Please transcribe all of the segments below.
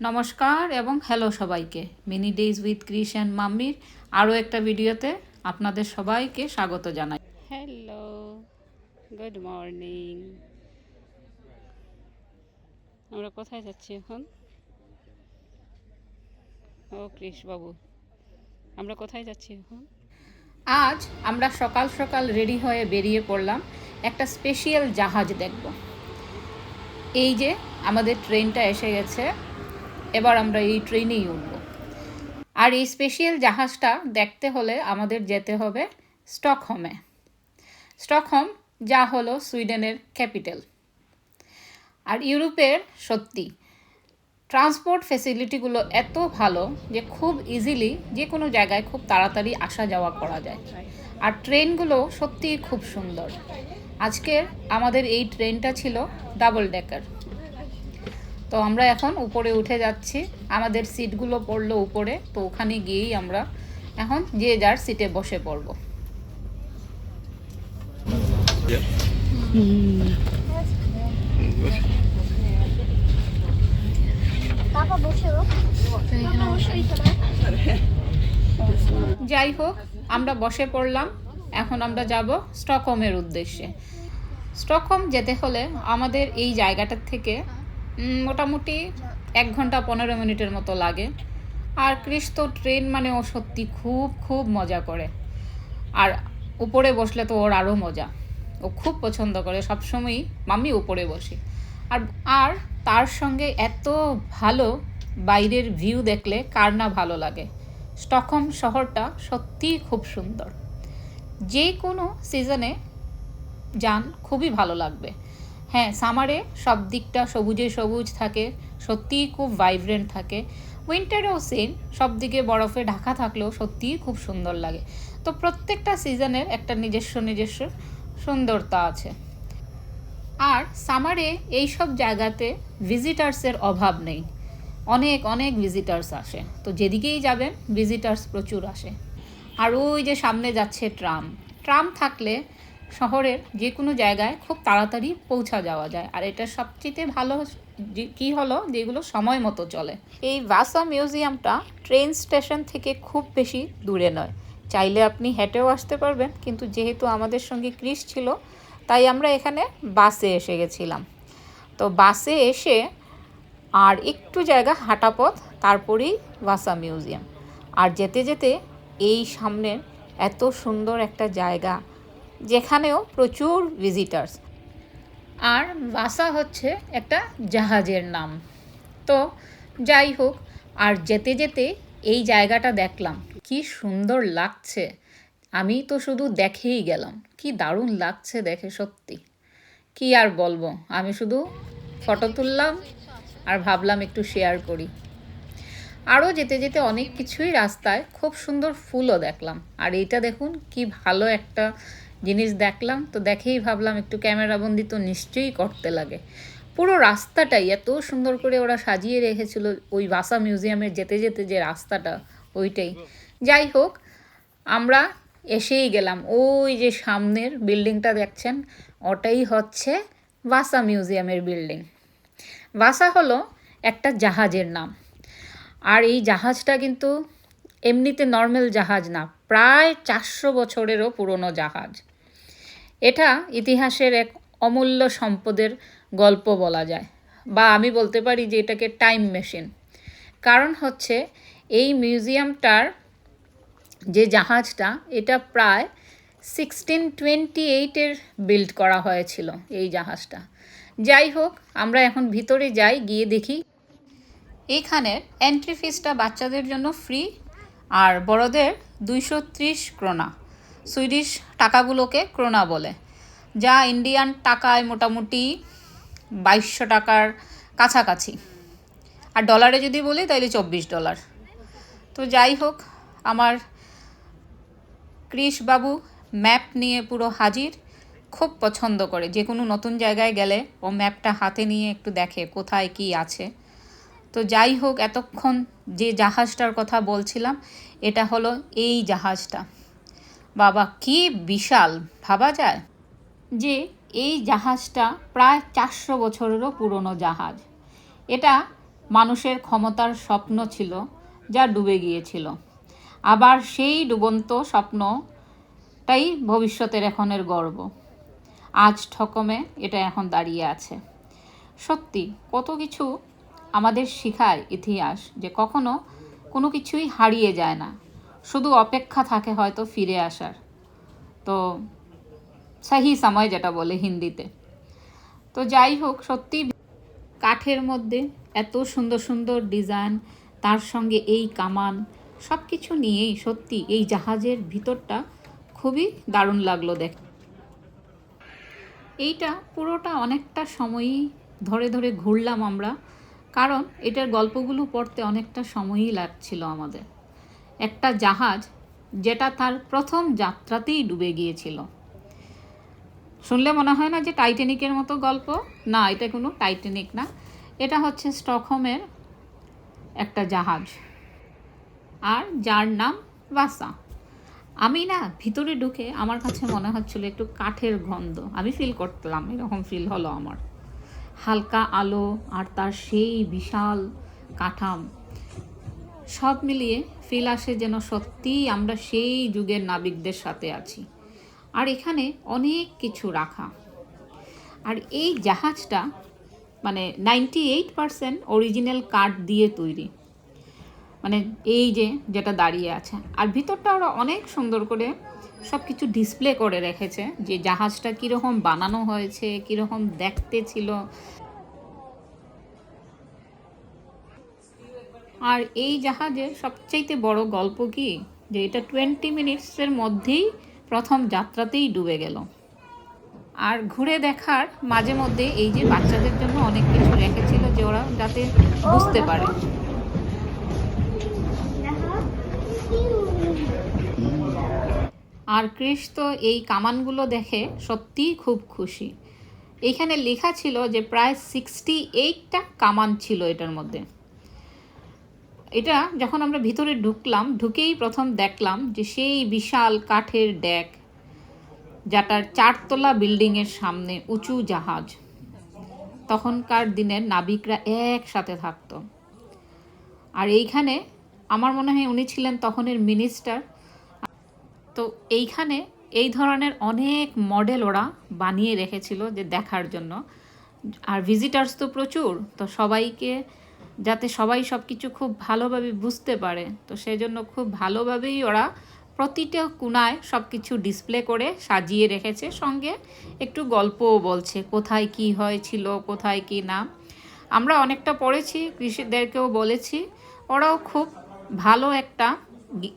নমস্কার এবং হ্যালো সবাইকে। Mini days with Chris and মাম্মির আরও একটা ভিডিওতে আপনাদের সবাইকে স্বাগত জানাই। হ্যালো গুড মর্নিং আমরা কোথায় যাচ্ছি এখন? ও কৃষ বাবু আমরা কোথায় যাচ্ছি এখন? আজ আমরা সকাল সকাল রেডি হয়ে বেরিয়ে পড়লাম একটা স্পেশাল জাহাজ দেখব। এই যে আমাদের ট্রেনটা এসে গেছে। এবার আমরা এই ট্রেনেই উঠব। আর এই স্পেশাল জাহাজটা দেখতে হলে আমাদের যেতে হবে স্টকহোমে। স্টকহোম যা হলো সুইডেনের ক্যাপিটাল। আর ইউরোপের সত্যি, ট্রান্সপোর্ট ফেসিলিটিগুলো এত ভালো যে খুব ইজিলি যে কোনো জায়গায় খুব তাড়াতাড়ি আসা যাওয়া করা যায়। আর ট্রেনগুলো সত্যিই খুব সুন্দর। আজকের আমাদের এই ট্রেনটা ছিল ডাবল ডেকার তো আমরা এখন উপরে উঠে যাচ্ছি। আমাদের সিটগুলো পড়ল উপরে, তো ওখানে গিয়েই আমরা এখন যে যার সিটে বসে পড়ব। যাই হোক, আমরা বসে পড়লাম। এখন আমরা যাব স্টকহোমের উদ্দেশ্যে। স্টকহোম যেতে হলে আমাদের এই জায়গাটার থেকে মোটামুটি এক ঘণ্টা পনেরো মিনিটের মতো লাগে। আর ক্রিস তো ট্রেন মানে ও সত্যি খুব খুব মজা করে। আর উপরে বসলে তো ওর আরও মজা। ও খুব পছন্দ করে, সবসময়ই মাম্মি উপরে বসি। আর আর তার সঙ্গে এত ভালো বাইরের ভিউ দেখলে কার না ভালো লাগে। স্টকহোম শহরটা সত্যিই খুব সুন্দর। যে কোনো সিজনে যান, খুবই ভালো লাগবে। হ্যাঁ সামারে সব দিকটা সবুজে সবুজ থাকে, সত্যিই খুব ভাইব্রেন্ট থাকে। উইন্টারেও সেম সব দিকে বরফে ঢাকা থাকলেও সত্যিই খুব সুন্দর লাগে। তো প্রত্যেকটা সিজনের একটা নিজস্ব নিজস্ব সুন্দরতা আছে। আর সামারে এই সব জায়গাতে ভিজিটার্সের অভাব নেই। অনেক অনেক ভিজিটার্স আসে। তো যেদিকেই যাবেন ভিজিটার্স প্রচুর আসে। আর ওই যে সামনে যাচ্ছে ট্রাম। ট্রাম থাকলে শহরের যে কোনো জায়গায় খুব তাড়াতাড়ি পৌঁছা যাওয়া যায়। আর এটা সবচেয়ে ভালো কি হলো? যেগুলো সময় মতো চলে। এই ভাসা মিউজিয়ামটা ট্রেন স্টেশন থেকে খুব বেশি দূরে নয়। চাইলে আপনি হেঁটেও আসতে পারবেন, কিন্তু যেহেতু আমাদের সঙ্গে ক্রিস ছিল, তাই আমরা এখানে বাসে এসে গেছিলাম। তো বাসে এসে আর একটু জায়গা হাঁটা পথ, তারপরেই ভাসা মিউজিয়াম। আর যেতে যেতে এই সামনের এত সুন্দর একটা জায়গা যেখানেও প্রচুর ভিজিটার্স আর ভাসা হচ্ছে একটা জাহাজের নাম। তো যাই হোক, আর যেতে যেতে এই জায়গাটা দেখলাম। কি সুন্দর লাগছে। আমি তো শুধু দেখেই গেলাম। কি দারুণ লাগছে দেখে সত্যি। কি আর বলব, আমি শুধু ফটো তুললাম আর ভাবলাম একটু শেয়ার করি। আরও যেতে যেতে অনেক কিছুই রাস্তায় খুব সুন্দর ফুলও দেখলাম। আর এইটা দেখুন, কি ভালো একটা জিনিস দেখলাম, তো দেখেই ভাবলাম একটু ক্যামেরাবন্দি তো নিশ্চয়ই করতে লাগে। পুরো রাস্তাটাই এত সুন্দর করে ওরা সাজিয়ে রেখেছিল ওই বাসা মিউজিয়ামে যেতে যেতে যে রাস্তাটা, ওইটাই। যাই হোক, আমরা এসেই গেলাম। ওই যে সামনের বিল্ডিংটা দেখছেন, ওটাই হচ্ছে ভাসা মিউজিয়ামের বিল্ডিং। ভাসা হলো একটা জাহাজের নাম। আর এই জাহাজটা কিন্তু এমনিতে নর্মাল জাহাজ না, প্রায় চারশো বছরেরও পুরনো জাহাজ। এটা ইতিহাসের এক অমূল্য সম্পদের গল্প বলা যায়, বা আমি বলতে পারি যে এটাকে টাইম মেশিন। কারণ হচ্ছে, এই মিউজিয়ামটার যে জাহাজটা, এটা প্রায় সিক্সটিন টোয়েন্টি এইটের বিল্ড করা হয়েছিল এই জাহাজটা। যাই হোক, আমরা এখন ভিতরে যাই, গিয়ে দেখি। এইখানের এন্ট্রি ফিসটা বাচ্চাদের জন্য ফ্রি আর বড়দের দুইশো ত্রিশ ক্রোনা। সুইডিশ টাকাগুলোকে ক্রোনা বলে। যা ইন্ডিয়ান টাকায় মোটামুটি বাইশশো টাকার কাছাকাছি। আর ডলারে যদি বলি তাহলে চব্বিশ ডলার। তো যাই হোক, আমার বাবু ম্যাপ নিয়ে পুরো হাজির। খুব পছন্দ করে। যে কোনো নতুন জায়গায় গেলে ও ম্যাপটা হাতে নিয়ে একটু দেখে কোথায় কি আছে। তো যাই হোক, এতক্ষণ যে জাহাজটার কথা বলছিলাম, এটা হলো এই জাহাজটা। বাবা, কি বিশাল, ভাবা যায়? যে এই জাহাজটা প্রায় চারশো বছরেরও পুরনো জাহাজ। এটা মানুষের ক্ষমতার স্বপ্ন ছিল, যা ডুবে গিয়েছিল। আবার সেই ডুবন্ত স্বপ্নটাই ভবিষ্যতের এখনের গর্ব। আজ ঠকমে এটা এখন দাঁড়িয়ে আছে। সত্যি, কত কিছু আমাদের শেখায় ইতিহাস যে কখনো কোনো কিছুই হারিয়ে যায় না। শুধু অপেক্ষা থাকে হয়তো ফিরে আসার। তো সাহি সময় যেটা বলে হিন্দিতে। তো যাই হোক, সত্যি কাঠের মধ্যে এত সুন্দর সুন্দর ডিজাইন, তার সঙ্গে এই কামান সব কিছু নিয়েই সত্যি এই জাহাজের ভিতরটা খুবই দারুণ লাগল দেখ। এইটা পুরোটা অনেকটা সময়ই ধরে ধরে ঘুরলাম আমরা। কারণ এটার গল্পগুলো পড়তে অনেকটা সময়ই লাগছিল আমাদের। একটা জাহাজ যেটা তার প্রথম যাত্রাতেই ডুবে গিয়েছিল। শুনলে মনে হয় না যে টাইটানিকের মতো গল্প? না, এটা কোনো টাইটানিক না। এটা হচ্ছে স্টকহোমের একটা জাহাজ। আর যার নাম বাসা আমি না, ভিতরে ঢুকে আমার কাছে মনে হচ্ছিল একটু কাঠের গন্ধ। আমি ফিল করতাম, এরকম ফিল হলো আমার। হালকা আলো আর তার সেই বিশাল কাঠাম। সব মিলিয়ে ফিল আসে যেন সত্যিই আমরা সেই যুগের নাবিকদের সাথে আছি। আর এখানে অনেক কিছু রাখা। আর এই জাহাজটা মানে নাইনটি এইট পারসেন্ট অরিজিনাল কাঠ দিয়ে তৈরি। মানে এই যে যেটা দাঁড়িয়ে আছে। আর ভিতরটা ওরা অনেক সুন্দর করে সব কিছু ডিসপ্লে করে রেখেছে যে জাহাজটা কীরকম বানানো হয়েছে, কীরকম দেখতে ছিল। আর এই জাহাজের সবচাইতে বড় গল্প কি? যে এটা টোয়েন্টি মিনিটসের মধ্যেই প্রথম যাত্রাতেই ডুবে গেল। আর ঘুরে দেখার মাঝে মধ্যে এই যে বাচ্চাদের জন্য অনেক কিছু রেখেছিল যে ওরা যাতে বুঝতে পারে। আর ক্রিস তো এই কামানগুলো দেখে সত্যিই খুব খুশি। এখানে লেখা ছিল যে প্রায় সিক্সটি এইটটা কামান ছিল এটার মধ্যে। এটা যখন আমরা ভিতরে ঢুকলাম, ঢুকেই প্রথম দেখলাম যে সেই বিশাল কাঠের ডেক, যাটার চারতলা বিল্ডিংয়ের সামনে উঁচু জাহাজ। তখনকার দিনের নাবিকরা একসাথে থাকত। আর এইখানে আমার মনে হয় উনি ছিলেন তখনের মিনিস্টার তো এইখানে এই ধরনের অনেক মডেল ওরা বানিয়ে রেখেছিল যে দেখার জন্য। আর ভিজিটার্স তো প্রচুর, তো সবাইকে যাতে সবাই সব কিছু খুব ভালোভাবে বুঝতে পারে, তো সেজন্য খুব ভালোভাবেই ওরা প্রতিটা কোনায় সব কিছু ডিসপ্লে করে সাজিয়ে রেখেছে। সঙ্গে একটু গল্পও বলছে, কোথায় কি হয়েছিল, কোথায় কি না। আমরা অনেকটা পড়েছি কৃষিদেরকেও বলেছি, ওরাও খুব ভালো একটা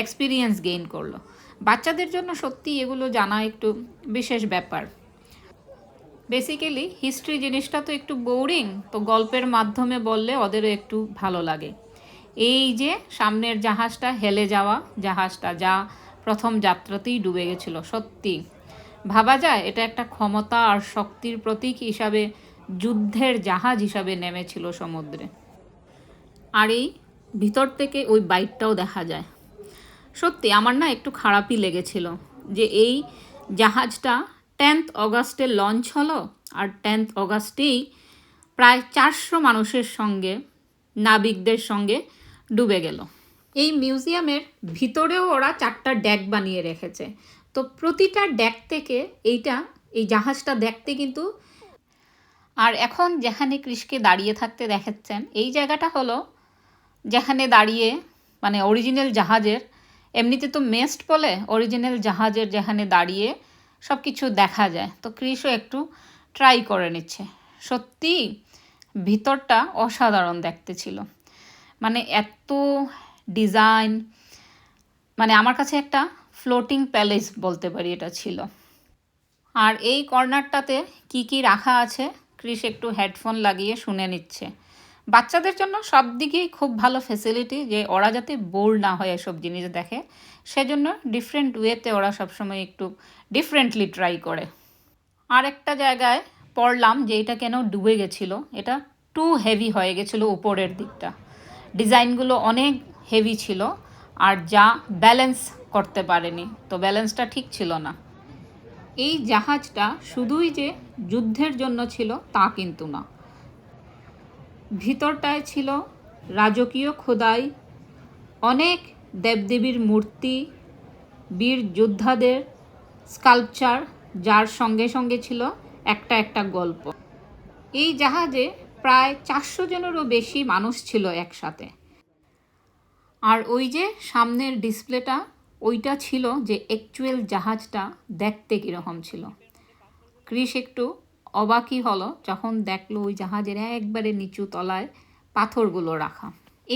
এক্সপিরিয়েন্স গেইন করল। বাচ্চাদের জন্য সত্যি এগুলো জানা একটু বিশেষ ব্যাপার। বেসিক্যালি হিস্ট্রি জিনিসটা তো একটু বোরিং তো গল্পের মাধ্যমে বললে ওদেরও একটু ভালো লাগে। এই যে সামনের জাহাজটা হেলে যাওয়া, জাহাজটা যা প্রথম যাত্রাতেই ডুবে গেছিল, সত্যি। ভাবা যায়, এটা একটা ক্ষমতা আর শক্তির প্রতীক হিসাবে যুদ্ধের জাহাজ হিসাবে নেমেছিল সমুদ্রে। আর এই ভিতর থেকে ওই বাইকটাও দেখা যায়। সত্যি আমার না একটু খারাপই লেগেছিল যে এই জাহাজটা টেন্থ অগাস্টে লঞ্চ হলো আর টেন্থ অগাস্টেই প্রায় চারশো মানুষের সঙ্গে, নাবিকদের সঙ্গে ডুবে গেল। এই মিউজিয়ামের ভিতরেও ওরা চারটা ডেক বানিয়ে রেখেছে। তো প্রতিটা ডেক থেকে এইটা, এই জাহাজটা দেখতে কিন্তু আর এখন যেখানে কৃষকে দাঁড়িয়ে থাকতে দেখাচ্ছেন এই জায়গাটা হলো যেখানে দাঁড়িয়ে মানে অরিজিনাল জাহাজের এমনিতে তো মেস্ট বলে অরিজিনাল জাহাজের যেখানে দাঁড়িয়ে সব কিছু দেখা যায়। তো ক্রিসও একটু ট্রাই করে নিচ্ছে। সত্যি ভিতরটা অসাধারণ দেখতে ছিল। মানে এত ডিজাইন মানে আমার কাছে একটা ফ্লোটিং প্যালেস বলতে পারি এটা ছিল। আর এই কর্নারটাতে কি কি রাখা আছে, ক্রিস একটু হেডফোন লাগিয়ে শুনে নিচ্ছে। বাচ্চাদের জন্য সব দিকেই খুব ভালো ফেসিলিটি যে ওরা যাতে বোর না হয় এসব জিনিস দেখে। সেজন্য ডিফারেন্ট ওয়েতে ওরা সবসময় একটু ডিফারেন্টলি ট্রাই করে। আর একটা জায়গায় পড়লাম যে এটা কেন ডুবে গেছিল, এটা টু হেভি হয়ে গেছিল উপরের দিকটা। ডিজাইনগুলো অনেক হেভি ছিল আর যা ব্যালেন্স করতে পারেনি, তো ব্যালেন্সটা ঠিক ছিল না। এই জাহাজটা শুধুই যে যুদ্ধের জন্য ছিল তা কিন্তু না। ভিতরটায় ছিল রাজকীয় খোদাই, অনেক দেবদেবীর মূর্তি, বীর যোদ্ধাদের স্কাল্পচার, যার সঙ্গে সঙ্গে ছিল একটা একটা গল্প। এই জাহাজে প্রায় চারশো জনেরও বেশি মানুষ ছিল একসাথে। আর ওই যে সামনের ডিসপ্লেটা, ওইটা ছিল যে অ্যাকচুয়াল জাহাজটা দেখতে কীরকম ছিল। ক্রিস একটু অবাকই হলো যখন দেখল ওই জাহাজের একবারে নিচু তলায় পাথরগুলো রাখা।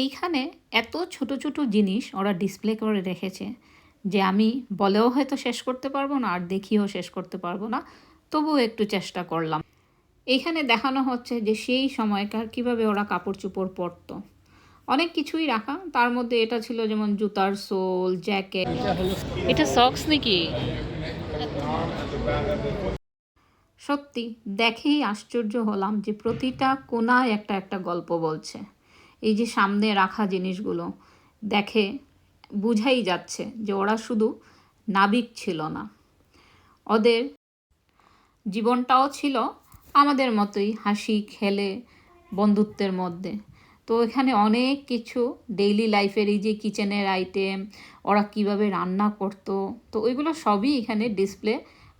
এইখানে এত ছোট ছোট জিনিস ওরা ডিসপ্লে করে রেখেছে যে আমি বলেও হয়তো শেষ করতে পারব না, আর দেখিও শেষ করতে পারব না। তবুও একটু চেষ্টা করলাম। এইখানে দেখানো হচ্ছে যে সেই সময়কার কীভাবে ওরা কাপড় চোপড় পরতো। অনেক কিছুই রাখা। তার মধ্যে এটা ছিল যেমন জুতার সোল, জ্যাকেট। এটা সক্স নাকি? সত্যি, দেখেই আশ্চর্য হলাম যে প্রতিটা কোনায় একটা একটা গল্প বলছে। এই যে সামনে রাখা জিনিসগুলো, দেখে বুঝাই যাচ্ছে যে ওরা শুধু নাবিক ছিল না। ওদের জীবনটাও ছিল আমাদের মতোই হাসি, খেলে, বন্ধুত্বের মধ্যে। তো এখানে অনেক কিছু ডেইলি লাইফের এই যে কিচেনের আইটেম ওরা কীভাবে রান্না করতো, তো ওইগুলো সবই এখানে ডিসপ্লে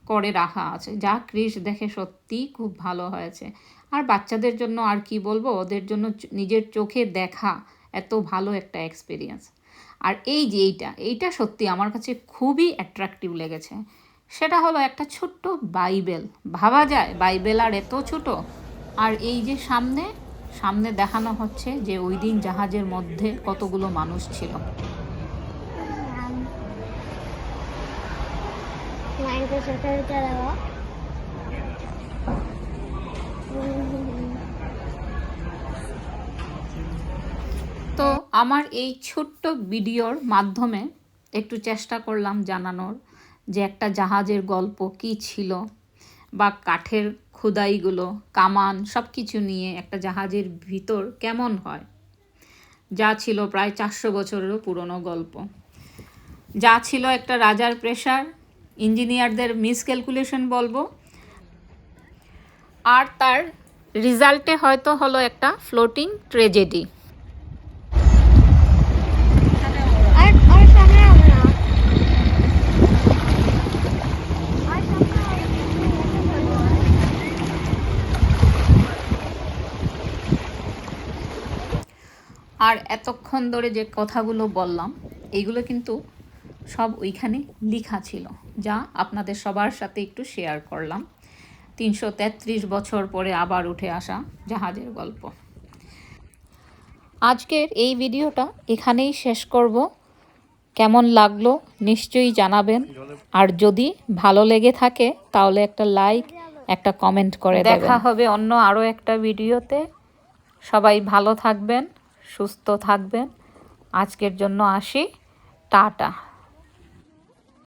করে রাখা আছে। যা ক্রিস দেখে সত্যিই খুব ভালো হয়েছে। আর বাচ্চাদের জন্য আর কি বলব? ওদের জন্য নিজের চোখে দেখা এত ভালো একটা এক্সপিরিয়েন্স আর এই যে এইটা এইটা সত্যি আমার কাছে খুবই অ্যাট্রাকটিভ লেগেছে। সেটা হলো একটা ছোট্ট বাইবেল। ভাবা যায়, বাইবেল আর এত ছোট। আর এই যে সামনে সামনে দেখানো হচ্ছে যে ওই দিন জাহাজের মধ্যে কতগুলো মানুষ ছিল। মাইন্ডকে ছোট হতে দেওয়া। তো আমার এই ছোট্ট ভিডিওর মাধ্যমে একটু চেষ্টা করলাম জানানোর যে একটা জাহাজের গল্প কি ছিল বা কাঠের খোদাইগুলো, কামান সব কিছু নিয়ে একটা জাহাজের ভিতর কেমন হয়। যা ছিল প্রায় চারশো বছরেরও পুরনো গল্প। যা ছিল একটা রাজার প্রেশার ইঞ্জিনিয়ারদের মিসক্যালকুলেশন বলব। আর তার রেজাল্টে হয়তো হলো একটা ফ্লোটিং ট্রেজেডি আর এতক্ষণ ধরে যে কথাগুলো বললাম, এইগুলো কিন্তু সব ওইখানে লেখা ছিল, যা আপনাদের সবার সাথে একটু শেয়ার করলাম। তিনশো তেত্রিশ বছর পরে আবার উঠে আসা জাহাজের গল্প। আজকের এই ভিডিওটা এখানেই শেষ করব। কেমন লাগল নিশ্চয়ই জানাবেন। আর যদি ভালো লেগে থাকে, তাহলে একটা লাইক একটা কমেন্ট করে দেখা হবে অন্য আরও একটা ভিডিওতে। সবাই ভালো থাকবেন, সুস্থ থাকবেন। আজকের জন্য আসি। টাটা।